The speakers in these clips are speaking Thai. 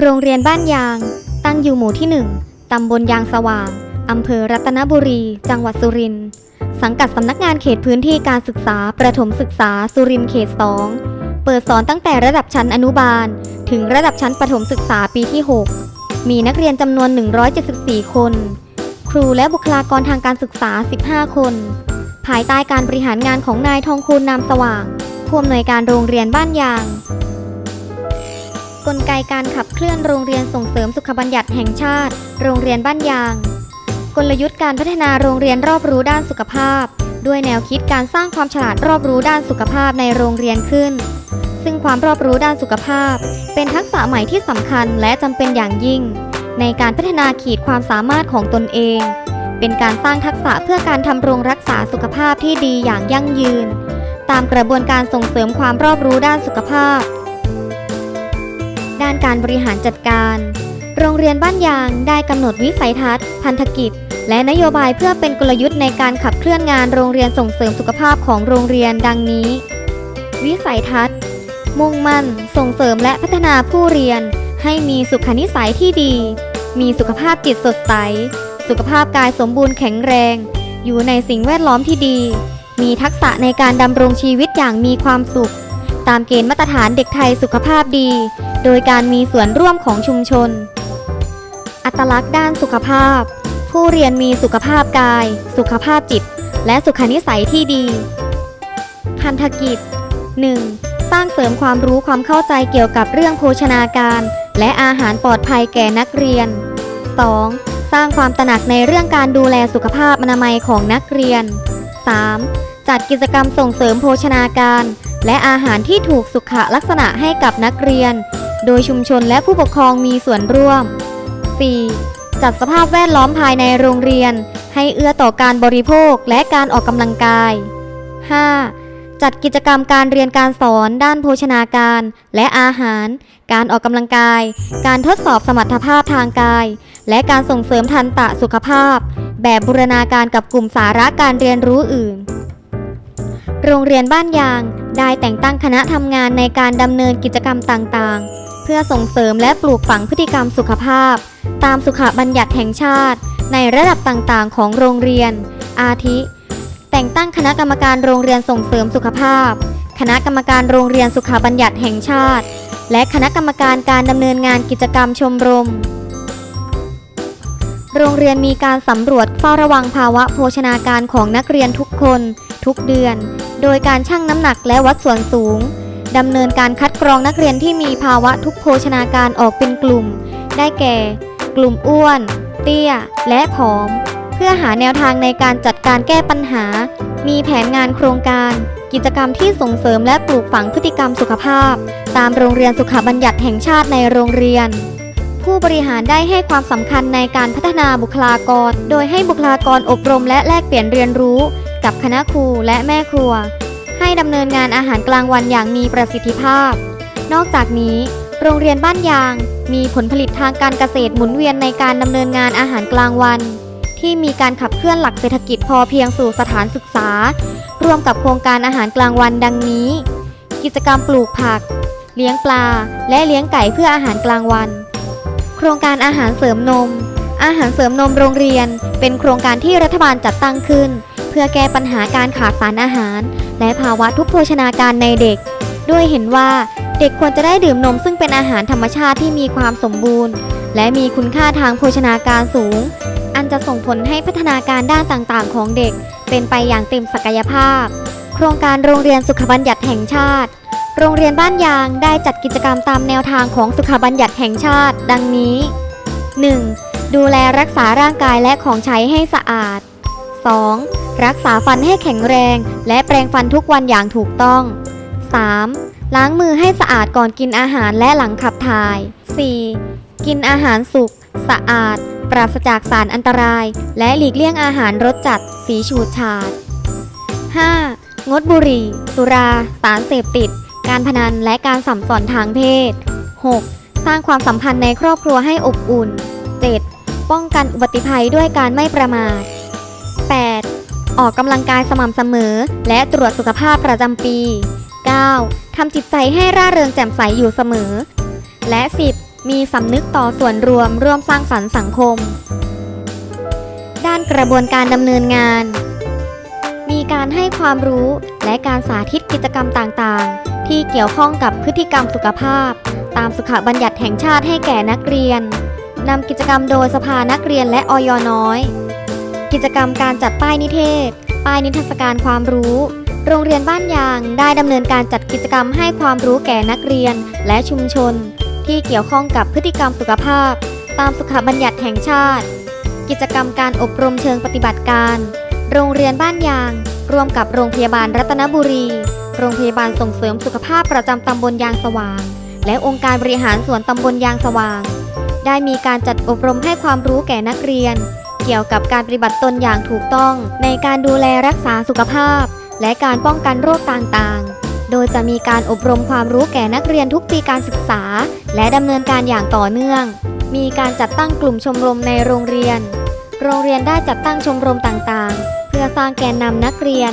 โรงเรียนบ้านยาง ตั้งอยู่หมู่ที่ 1 ตำบลยางสว่าง อำเภอรัตนบุรี จังหวัดสุรินทร์สังกัดสำนักงานเขตพื้นที่การศึกษา ประถมศึกษาสุรินทร์เขต 2 เปิดสอนตั้งแต่ระดับชั้นอนุบาล ถึงระดับชั้นประถมศึกษาปีที่ 6 มีนักเรียนจำนวน 174 คน ครูและบุคลากรทางการศึกษา 15 คน ภายใต้การบริหารงานของนายทองคูณนามสว่างผู้อำนวยการโรงเรียนบ้านยาง กลไกการขับเคลื่อนโรงเรียนส่งเสริมสุขบัญญัติแห่งชาติ โรงเรียนบ้านยาง กลยุทธ์การพัฒนาโรงเรียนรอบรู้ด้านสุขภาพ ด้วยแนวคิดการสร้างความฉลาดรอบรู้ด้านสุขภาพในโรงเรียนขึ้น ซึ่งความรอบรู้ด้านสุขภาพ เป็นทักษะใหม่ที่สำคัญและจำเป็นอย่างยิ่ง ในการพัฒนาขีดความสามารถของตนเอง เป็นการสร้างทักษะเพื่อการทำรงรักษาสุขภาพที่ดีอย่างยั่งยืน ตามกระบวนการส่งเสริมความรอบรู้ด้านสุขภาพ การบริหารจัดการ โรงเรียนบ้านยางได้กำหนดวิสัยทัศน์ พันธกิจ และนโยบายเพื่อเป็นกลยุทธ์ในการขับเคลื่อนงานโรงเรียนส่งเสริมสุขภาพของโรงเรียนดังนี้ วิสัยทัศน์ มุ่งมั่น ส่งเสริมและพัฒนาผู้เรียน ให้มีสุขนิสัยที่ดี มีสุขภาพจิตสดใส สุขภาพกายสมบูรณ์แข็งแรง อยู่ในสิ่งแวดล้อมที่ดี มีทักษะในการดำรงชีวิตอย่างมีความสุข ตามเกณฑ์มาตรฐานเด็กไทยสุขภาพดี โดยการมีส่วนร่วมของชุมชน อัตลักษณ์ด้านสุขภาพ ผู้เรียนมีสุขภาพกาย สุขภาพจิต และสุขนิสัยที่ดีพันธกิจ 1. สร้างเสริมความรู้ความเข้าใจเกี่ยวกับเรื่องโภชนาการ และอาหารปลอดภัยแก่นักเรียน 2. สร้างความตระหนักในเรื่องการดูแลสุขภาพอนามัยของนักเรียน 3. จัดกิจกรรมส่งเสริมโภชนาการ และอาหารที่ถูกสุขลักษณะให้กับนักเรียน โดยชุมชนและผู้ปกครองมีส่วนร่วม 4. จัดสภาพแวดล้อมภายในโรงเรียน ให้เอื้อต่อการบริโภคและการออกกำลังกาย 5. จัดกิจกรรมการเรียนการสอนด้านโภชนาการและอาหาร การออกกำลังกาย การทดสอบสมรรถภาพทางกาย และการส่งเสริมทันตะสุขภาพ แบบบูรณาการกับกลุ่มสาระการเรียนรู้อื่น โรงเรียนบ้านยาง ได้แต่งตั้งคณะทำงานในการดำเนินกิจกรรมต่างๆ เพื่อส่งเสริมและปลูกฝังพฤติกรรมสุขภาพ ตามสุขบัญญัติแห่งชาติ ในระดับต่างๆ ของโรงเรียน อาทิ แต่งตั้งคณะกรรมการโรงเรียนส่งเสริมสุขภาพ คณะกรรมการโรงเรียนสุขบัญญัติแห่งชาติ และคณะกรรมการการดำเนินงานกิจกรรมชมรมโรงเรียนมีการสำรวจเฝ้าระวังภาวะโภชนาการของนักเรียนทุกคน ทุกเดือน โดยการชั่งน้ำหนักและวัดส่วนสูงดำเนินการคัดกรองนักเรียนที่มีภาวะทุกโภชนาการออกเป็นกลุ่ม ได้แก่ กลุ่มอ้วน เตี้ย และผอม เพื่อหาแนวทางในการจัดการแก้ปัญหา มีแผนงานโครงการ กิจกรรมที่ส่งเสริมและปลูกฝังพฤติกรรมสุขภาพ ตามโรงเรียนสุขบัญญัติแห่งชาติในโรงเรียน ผู้บริหารได้ให้ความสำคัญในการพัฒนาบุคลากร โดยให้บุคลากรอบรมและแลกเปลี่ยนเรียนรู้ กับคณะครูและแม่ครัว ให้ดำเนินงานอาหารกลางวันอย่างมีประสิทธิภาพ นอกจากนี้ โรงเรียนบ้านยาง มีผลผลิตทางการเกษตรหมุนเวียนในการดำเนินงานอาหารกลางวัน ที่มีการขับเคลื่อนหลักเศรษฐกิจพอเพียงสู่สถานศึกษา ร่วมกับโครงการอาหารกลางวันดังนี้ กิจกรรมปลูกผัก เลี้ยงปลา และเลี้ยงไก่เพื่ออาหารกลางวัน โครงการอาหารเสริมนมอาหารเสริมนมโรงเรียนเป็นโครงการที่รัฐบาลจัดตั้งขึ้น พื่อแก้ปัญหาการขาดสารอาหาร และภาวะทุกโภชนาการในเด็ก ด้วยเห็นว่าเด็กควรจะได้ดื่มนมซึ่งเป็นอาหารธรรมชาติที่มีความสมบูรณ์ และมีคุณค่าทางโภชนาการสูง อันจะส่งผลให้พัฒนาการด้านต่างๆ ของเด็ก เป็นไปอย่างเต็มศักยภาพ โครงการโรงเรียนสุขบัญญัติแห่งชาติ โรงเรียนบ้านยางได้จัดกิจกรรมตามแนวทางของสุขบัญญัติแห่งชาติ ดังนี้ 1. ดูแลรักษาร่างกายและของใช้ให้สะอาด 2. รักษาฟันให้แข็งแรง และแปรงฟันทุกวันอย่างถูกต้อง 3. ล้างมือให้สะอาดก่อนกินอาหารและหลังขับถ่าย 4. กินอาหารสุก สะอาด ปราศจากสารอันตราย และหลีกเลี่ยงอาหารรสจัด สีฉูดฉาด 5. งดบุหรี่ สุรา สารเสพติด การพนันและการสัมสอนทางเพศ 6. สร้างความสัมพันธ์ในครอบครัวให้อบอุ่น 7. ป้องกันอุบัติภัยด้วยการไม่ประมาท 8. ออกกำลังกายสม่ำเสมอ และตรวจสุขภาพประจำปี 9. ทำจิตใจให้ร่าเริงแจ่มใสอยู่เสมอ และ 10. มีสำนึกต่อส่วนรวมร่วมสร้างสรรค์สังคม ด้านกระบวนการดำเนินงาน มีการให้ความรู้และการสาธิตกิจกรรมต่างๆ ที่เกี่ยวข้องกับพฤติกรรมสุขภาพ ตามสุขบัญญัติแห่งชาติให้แก่นักเรียนนำกิจกรรมโดยสภานักเรียนและอยน้อย กิจกรรมการจัดป้ายนิเทศ ป้ายนิทรรศการความรู้ โรงเรียนบ้านยางได้ดำเนินการจัดกิจกรรมให้ความรู้แก่นักเรียนและชุมชน ที่เกี่ยวข้องกับพฤติกรรมสุขภาพ ตามสุขบัญญัติแห่งชาติ กิจกรรมการอบรมเชิงปฏิบัติการ โรงเรียนบ้านยาง ร่วมกับโรงพยาบาลรัตนบุรี โรงพยาบาลส่งเสริมสุขภาพประจำตำบลยางสว่าง และองค์การบริหารส่วนตำบลยางสว่าง ได้มีการจัดอบรมให้ความรู้แก่นักเรียน เกี่ยวกับการปฏิบัติตนอย่างถูกต้องในการดูแลรักษาสุขภาพ และการป้องกันโรคต่างๆ โดยจะมีการอบรมความรู้แก่นักเรียนทุกปีการศึกษา และดำเนินการอย่างต่อเนื่อง มีการจัดตั้งกลุ่มชมรมในโรงเรียน โรงเรียนได้จัดตั้งชมรมต่างๆ เพื่อสร้างแกนนำนักเรียน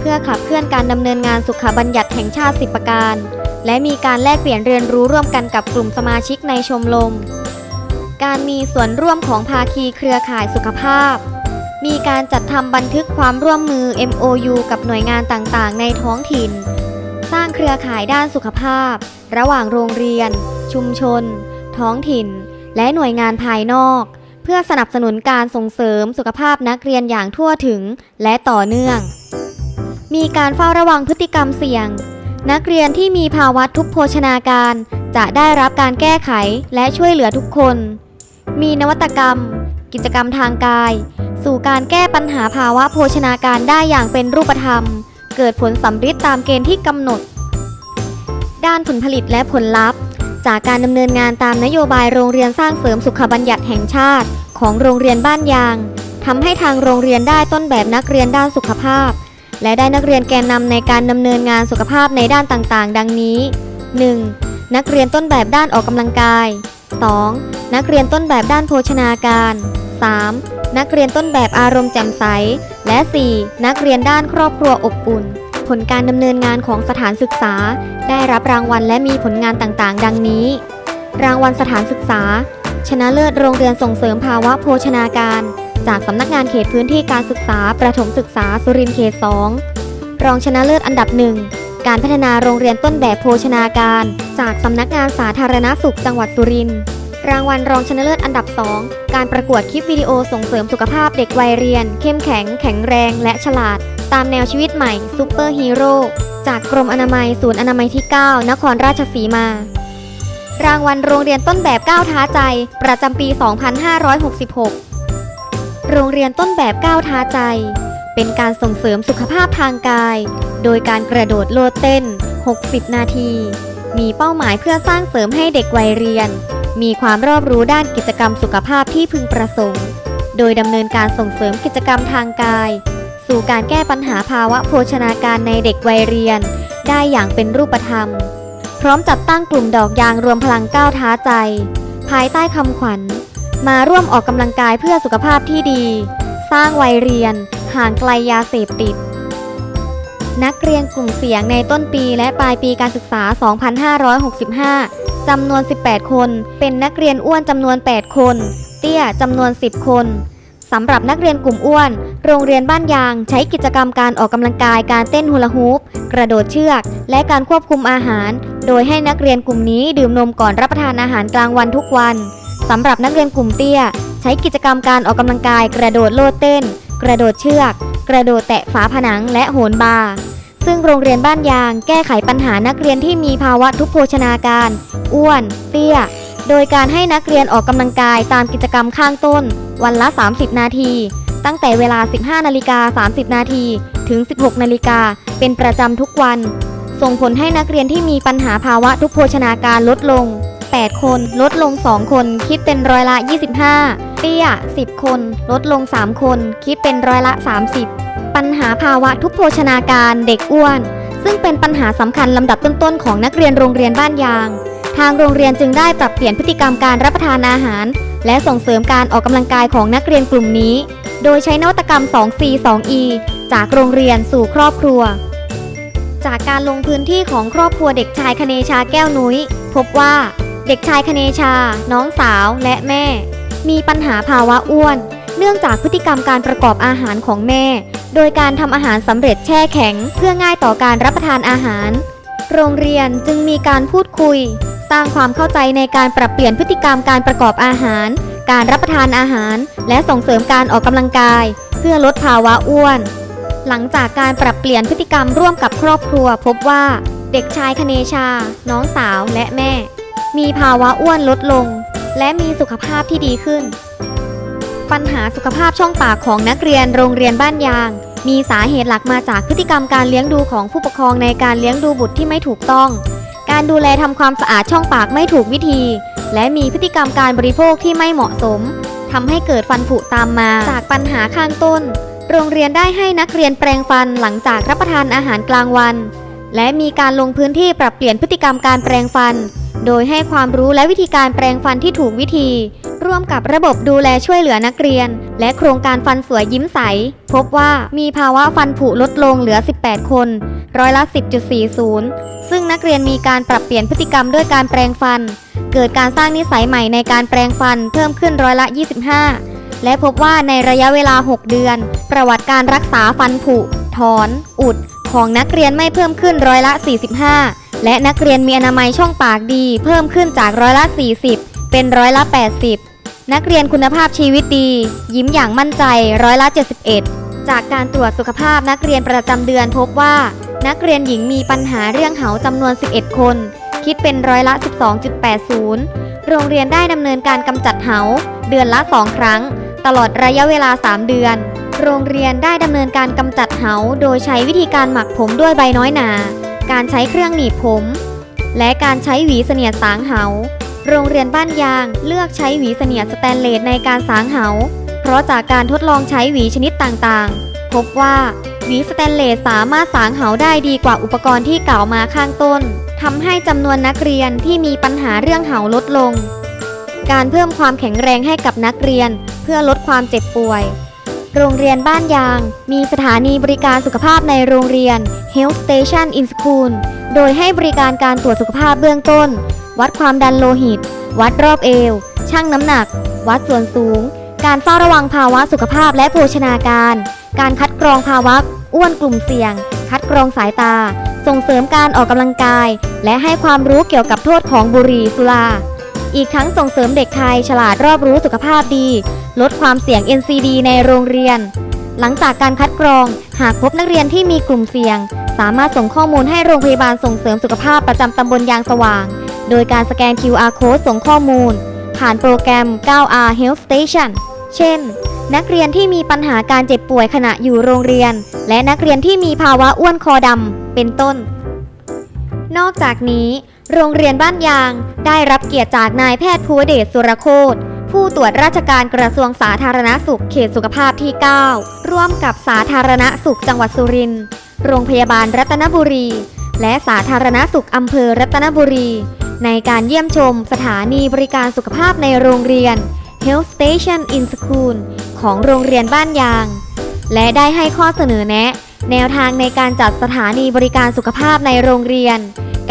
เพื่อขับเคลื่อนการดำเนินงานสุขบัญญัติแห่งชาติ10ประการ และมีการแลกเปลี่ยนเรียนรู้ร่วมกันกับกลุ่มสมาชิกในชมรม การมีส่วนร่วมของภาคีเครือข่ายสุขภาพ มีการจัดทำบันทึกความร่วมมือ MOU กับหน่วยงานต่างๆ ในท้องถิ่น สร้างเครือข่ายด้านสุขภาพ ระหว่างโรงเรียน ชุมชน ท้องถิ่น และหน่วยงานภายนอก เพื่อสนับสนุนการส่งเสริมสุขภาพนักเรียนอย่างทั่วถึงและต่อเนื่อง มีการเฝ้าระวังพฤติกรรมเสี่ยง นักเรียนที่มีภาวะทุกโภชนาการจะได้รับการแก้ไขและช่วยเหลือทุกคน มีนวัตกรรม กิจกรรมทางกาย สู่การแก้ปัญหาภาวะโภชนาการได้อย่างเป็นรูปธรรม เกิดผลสำฤทธิ์ตามเกณฑ์ที่กำหนด ด้านผลผลิตและผลลัพธ์ จากการดำเนินงานตามนโยบายโรงเรียนสร้างเสริมสุขบัญญัติแห่งชาติ ของโรงเรียนบ้านยางทำให้ทางโรงเรียนได้ต้นแบบนักเรียนด้านสุขภาพ และได้นักเรียนแกนนำในการดำเนินงานสุขภาพในด้านต่างๆ ดังนี้ 1. นักเรียนต้นแบบด้านออกกำลังกาย 2. นักเรียนต้นแบบด้านโภชนาการ 3. นักเรียนต้นแบบอารมณ์แจ่มใส และ 4. นักเรียนด้านครอบครัวอบอุ่น ผลการดำเนินงานของสถานศึกษา ได้รับรางวัลและมีผลงานต่างๆ ดังนี้ รางวัลสถานศึกษา ชนะเลิศโรงเรียนส่งเสริมภาวะโภชนาการ จากสำนักงานเขตพื้นที่การศึกษาประถมศึกษาสุรินทร์เขต2รองชนะเลิศอันดับหนึ่ง การพัฒนาโรงเรียนต้นแบบโภชนาการ จากสำนักงานสาธารณสุขจังหวัดสุรินทร์รางวัลรองชนะเลิศอันดับ 2 การประกวดคลิปวิดีโอส่งเสริมสุขภาพเด็กวัยเรียน เข้มแข็ง แข็งแรง และฉลาด ตามแนวชีวิตใหม่ซูเปอร์ฮีโร่จากกรมอนามัยศูนย์อนามัยที่ 9 นครราชสีมา รางวัลโรงเรียนต้นแบบก้าวท้าใจ ประจำปี 2566 โรงเรียนต้นแบบก้าวท้าใจ เป็นการส่งเสริมสุขภาพทางกาย โดยการกระโดดโลดเต้น 60 นาที มีเป้าหมายเพื่อสร้างเสริมให้เด็กวัยเรียน มีความรอบรู้ด้านกิจกรรมสุขภาพที่พึงประสงค์ โดยดำเนินการส่งเสริมกิจกรรมทางกาย สู่การแก้ปัญหาภาวะโภชนาการในเด็กวัยเรียน ได้อย่างเป็นรูปธรรม พร้อมจัดตั้งกลุ่มดอกยางรวมพลังก้าวท้าใจ ภายใต้คำขวัญ มาร่วมออกกำลังกายเพื่อสุขภาพที่ดี สร้างวัยเรียน ห่างไกลยาเสพติด นักเรียนกลุ่มเสียงในต้นปีและปลายปีการศึกษา 2565 จำนวน 18 คน เป็นนักเรียนอ้วนจำนวน 8 คน เตี้ยจำนวน 10 คนสำหรับนักเรียนกลุ่มอ้วน โรงเรียนบ้านยางใช้กิจกรรมการออกกำลังกายการเต้นฮูลาฮูป กระโดดเชือก และการควบคุมอาหาร โดยให้นักเรียนกลุ่มนี้ดื่มนมก่อนรับประทานอาหารกลางวันทุกวันสำหรับนักเรียนกลุ่มเตี้ย ใช้กิจกรรมการออกกำลังกายกระโดดโลดเต้น กระโดดเชือก กระโดดแตะฝาผนังและโหนบาร์ซึ่งโรงเรียนบ้านยางแก้ไขปัญหานักเรียนที่มีภาวะทุพโภชนาการ อ้วน เตี้ย โดยการให้นักเรียนออกกำลังกายตามกิจกรรมข้างต้น วันละ 30 นาที ตั้งแต่เวลา 15นาฬิกา30 นาทีถึง 16นาฬิกาเป็นประจำทุกวัน ส่งผลให้นักเรียนที่มีปัญหาภาวะทุพโภชนาการลดลง 8 คน ลดลง 2 คน คิดเป็นร้อยละ 25 เตี้ย 10 คน ลดลง 3 คน คิดเป็นร้อยละ 30 ปัญหาภาวะทุพโภชนาการเด็กอ้วน ซึ่งเป็นปัญหาสำคัญลำดับต้นๆ ของนักเรียนโรงเรียนบ้านยาง ทางโรงเรียนจึงได้ปรับเปลี่ยนพฤติกรรมการรับประทานอาหาร และส่งเสริมการออกกำลังกายของนักเรียนกลุ่มนี้ โดยใช้นวัตกรรม 2C 2E จากโรงเรียนสู่ครอบครัวจากการลงพื้นที่ของครอบครัวเด็กชายคเนชาแก้วนุ้ย พบว่า เด็กชายคเนชา น้องสาวและแม่ มีปัญหาภาวะอ้วน เนื่องจากพฤติกรรมการประกอบอาหารของแม่ โดยการทำอาหารสำเร็จแช่แข็ง เพื่อง่ายต่อการรับประทานอาหาร โรงเรียนจึงมีการพูดคุย สร้างความเข้าใจในการปรับเปลี่ยนพฤติกรรมการประกอบอาหาร การรับประทานอาหาร และส่งเสริมการออกกำลังกาย เพื่อลดภาวะอ้วน หลังจากการปรับเปลี่ยนพฤติกรรมร่วมกับครอบครัว พบว่าเด็กชายคเนชา น้องสาวและแม่ มีภาวะอ้วนลดลง และมีสุขภาพที่ดีขึ้น ปัญหาสุขภาพช่องปากของนักเรียนโรงเรียนบ้านยาง มีสาเหตุหลักมาจากพฤติกรรมการเลี้ยงดูของผู้ปกครองในการเลี้ยงดูบุตรที่ไม่ถูกต้อง การดูแลทำความสะอาดช่องปากไม่ถูกวิธี และมีพฤติกรรมการบริโภคที่ไม่เหมาะสมทำให้เกิดฟันผุตามมาจากปัญหาข้างต้น โรงเรียนได้ให้นักเรียนแปรงฟันหลังจากรับประทานอาหารกลางวัน และมีการลงพื้นที่ปรับเปลี่ยนพฤติกรรมการแปรงฟัน โดยให้ความรู้และวิธีการแปรงฟันที่ถูกวิธี ร่วมกับระบบดูแลช่วยเหลือนักเรียน และโครงการฟันสวยยิ้มใส พบว่ามีภาวะฟันผุลดลงเหลือ 18 คน ร้อยละ 10.40 ซึ่งนักเรียนมีการปรับเปลี่ยนพฤติกรรมด้วยการแปรงฟัน เกิดการสร้างนิสัยใหม่ในการแปรงฟันเพิ่มขึ้นร้อยละ 25 และพบว่าในระยะเวลา 6 เดือน ประวัติการรักษาฟันผุ ถอน อุด ของนักเรียนไม่เพิ่มขึ้นร้อยละ 45 และนักเรียนมีอนามัยช่องปากดี เพิ่มขึ้นจากร้อยละ 40 เป็นร้อยละ 80 นักเรียนคุณภาพชีวิตดี ยิ้มอย่างมั่นใจร้อยละ 71 จากการตรวจสุขภาพนักเรียนประจำเดือนพบว่า นักเรียนหญิงมีปัญหาเรื่องเหาจำนวน 11 คน คิดเป็นร้อยละ 12.80 โรงเรียนได้ดำเนินการกำจัดเหาเดือนละ 2 ครั้ง ตลอดระยะเวลา 3 เดือน โรงเรียนได้ดำเนินการกำจัดเหาโดยใช้วิธีการหมักผมด้วยใบน้อยหนา การใช้เครื่องหนีบผม และการใช้หวีเสนียดสางเหา โรงเรียนบ้านยางเลือกใช้หวีเสนียดสแตนเลสในการสางเหา เพราะจากการทดลองใช้หวีชนิดต่างๆ พบว่าหวีสแตนเลสสามารถสางเหาได้ดีกว่าอุปกรณ์ที่กล่าวมาข้างต้นทำให้จำนวนนักเรียนที่มีปัญหาเรื่องเหาลดลง การเพิ่มความแข็งแรงให้กับนักเรียนเพื่อลดความเจ็บป่วย โรงเรียนบ้านยาง มีสถานีบริการสุขภาพในโรงเรียน Health Station in School โดยให้บริการการตรวจสุขภาพเบื้องต้น วัดความดันโลหิต วัดรอบเอว ชั่งน้ำหนัก วัดส่วนสูง การเฝ้าระวังภาวะสุขภาพและโภชนาการ การคัดกรองภาวะอ้วนกลุ่มเสี่ยง คัดกรองสายตา ส่งเสริมการออกกำลังกาย และให้ความรู้เกี่ยวกับโทษของบุหรี่สุรา อีกทั้งส่งเสริมเด็กไทยฉลาดรอบรู้สุขภาพดี ลดความเสี่ยง NCD ในโรงเรียน หลังจากการคัดกรอง หากพบนักเรียนที่มีกลุ่มเสี่ยง สามารถส่งข้อมูลให้โรงพยาบาลส่งเสริมสุขภาพประจำตำบลยางสว่าง โดยการสแกน QR code ส่งข้อมูล ผ่านโปรแกรม 9R Health Station เช่น นักเรียนที่มีปัญหาการเจ็บป่วยขณะอยู่โรงเรียน และนักเรียนที่มีภาวะอ้วนคอดำเป็นต้น นอกจากนี้ โรงเรียนบ้านยางได้รับเกียรติจากนายแพทย์ภูเดชสุรโคต ผู้ตรวจราชการกระทรวงสาธารณสุขเขตสุขภาพที่ 9 ร่วมกับสาธารณสุขจังหวัดสุรินทร์โรงพยาบาลรัตนบุรี และสาธารณสุขอำเภอรัตนบุรี ในการเยี่ยมชมสถานีบริการสุขภาพในโรงเรียน Health Station in School ของโรงเรียนบ้านยาง และได้ให้ข้อเสนอแนะ แนวทางในการจัดสถานีบริการสุขภาพในโรงเรียน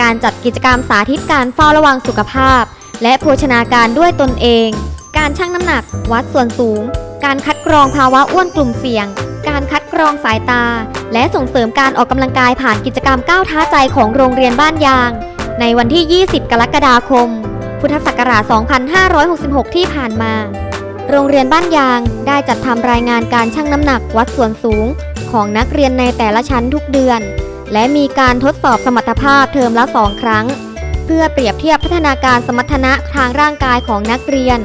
การจัดกิจกรรมสาธิตการเฝ้าระวังสุขภาพ และโภชนาการด้วยตนเอง การชั่งน้ำหนัก วัดส่วนสูง การคัดกรองภาวะอ้วนกลุ่มเสี่ยง การคัดกรองสายตา และส่งเสริมการออกกำลังกายผ่านกิจกรรมก้าวท้าใจของโรงเรียนบ้านยาง ในวันที่ 20 กรกฎาคม พุทธศักราช 2566 ที่ผ่านมา โรงเรียนบ้านยางได้จัดทำรายงานการชั่งน้ำหนักวัดส่วนสูง ของนักเรียนในแต่ละชั้นทุกเดือน และมีการทดสอบสมรรถภาพเทอมละ2ครั้งเพื่อเปรียบเทียบพัฒนาการสมรรถนะทางร่างกายของนักเรียน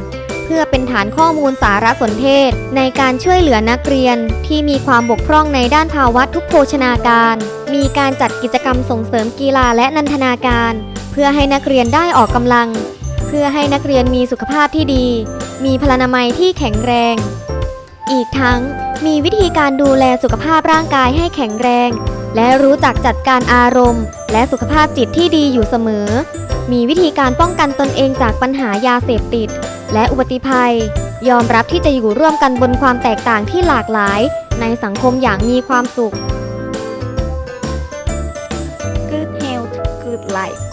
เพื่อเป็นฐานข้อมูลสารสนเทศ ในการช่วยเหลือนักเรียนที่มีความบกพร่องในด้านภาวะทุกโภชนาการ มีการจัดกิจกรรมส่งเสริมกีฬาและนันทนาการ เพื่อให้นักเรียนได้ออกกำลัง เพื่อให้นักเรียนมีสุขภาพที่ดี มีพลานามัยที่แข็งแรง อีกทั้งมีวิธีการดูแลสุขภาพร่างกายให้แข็งแรง และรู้จักจัดการอารมณ์ และสุขภาพจิตที่ดีอยู่เสมอ มีวิธีการป้องกันตนเองจากปัญหายาเสพติด และอุบัติภัย ยอมรับที่จะอยู่ร่วมกันบนความแตกต่างที่หลากหลาย ในสังคมอย่างมีความสุข Good health, good life